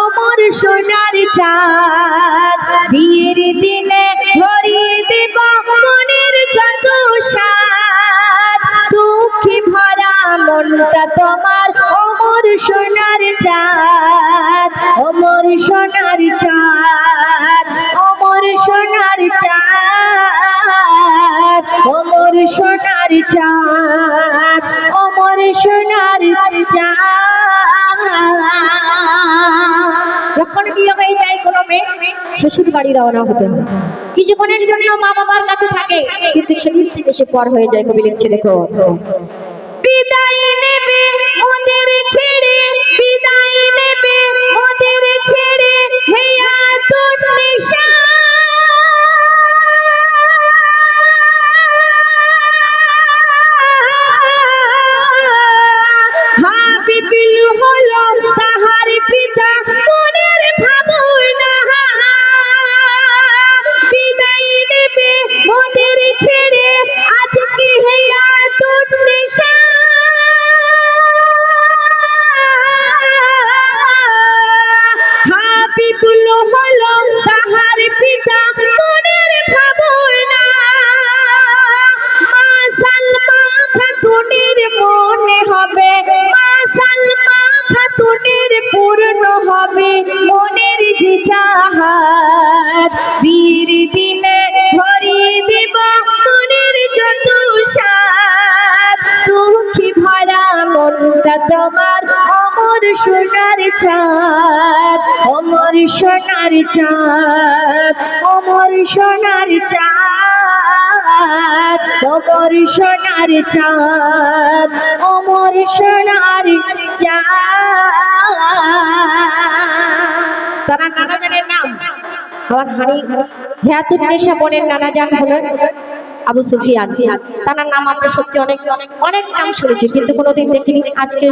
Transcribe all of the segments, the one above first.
অমর সোনার চাঁদ। বিয়ের দিনে ভরিয়ে দেব মনের যত সাত দুঃখে ভরা মনটা তোমার অমর সোনার চাঁদ। শ্বশুর বাড়ি রওনা হতে হয় কিছুক্ষণের জন্য মা বাবার কাছে থাকে, কিন্তু সেদিন থেকে সে পর হয়ে যায় কবি লিখছে দেখো বিদায় নেবে ছেড়ে হবে। মনের যে চাহাত। বীর দিনে দেব মনের যত সাত ভরা মনটা তোমার অমর সোনার চাঁদ। সোনার চাঁদ, অমর সোনার চাঁদ, অমর সোনার চাঁদ, অমর সোনার চাঁদ। তারা নানা জানের নাম। আমার হানি হেয়াতুন নেশা মনের নানা জান হলেন আবু সুফিয়ান। তার নাম আমরা সত্যি অনেক অনেক নাম শুনেছি, কিন্তু কোনোদিন দেখিনি, আজকে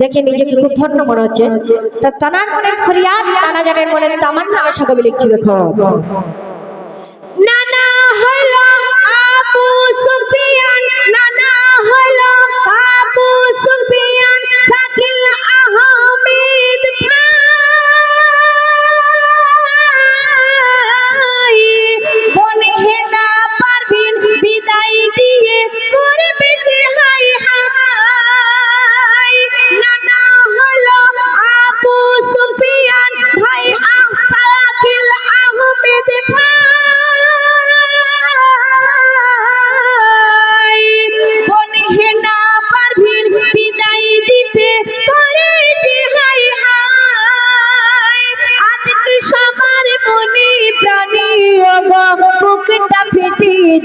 দেখে নিজেকে খুব ধন্য মনে হচ্ছে। তা তানার মনে ফরিয়াদ, তানা জানের মনে তামান না আশা কবি লিখছি, দেখো। আবু সুফিয়ান, নানা হলো আবু সুফিয়ান।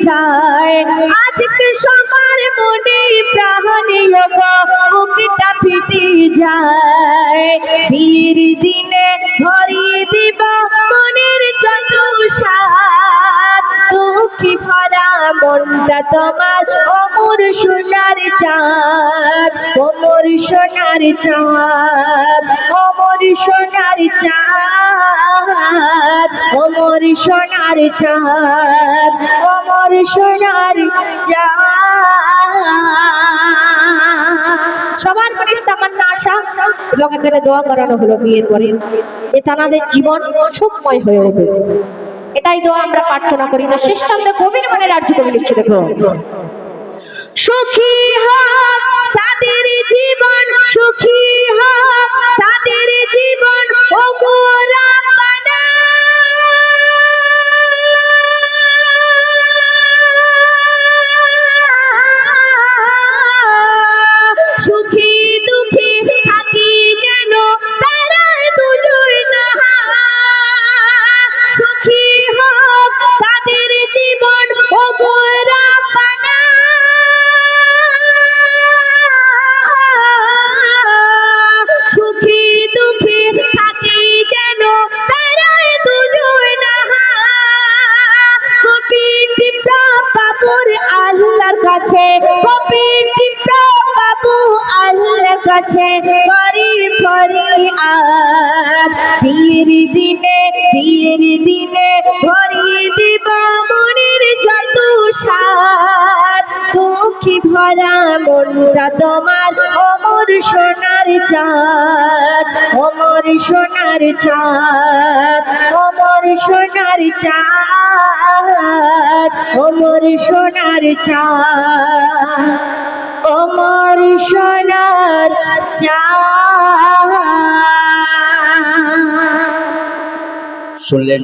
যায় আজকে সবার মনে প্রাণী ওগো, বুকটা ফেটে যায়। বীর দিনে ভরিয়ে দিব মনের যত সাত দুঃখী ভরা মনটা তোমার, অমর সোনার চাঁদ। অমর সোনার চাঁদ, অমর সোনার চাঁদ। অমর সোনার চাঁদ, অমর সোনার চাঁদ। সবার মনে তামান্না আশা এবং এখানে দোয়া করানো হলো বিয়ের পরে, যে তানাদের জীবন সুখময় হয়ে উঠবে। এটাই দোয়া আমরা প্রার্থনা করি। তো শেষ চন্দ্র কবির মনের আর্য কবি লিখছে, দেখো। সুখী হোক তাদের জীবন, সুখী কাছে করি করি আদ বীর দিনে বীর দিনে ভরি দিব মনের যত সাত দুঃখ ভরা মনটা তোমার, অমর সোনার চাঁদ। অমর সোনার চাঁদ, অমর সোনার চাঁদ, অমর সোনার চাঁদ। অমর সোনার শুনলেন?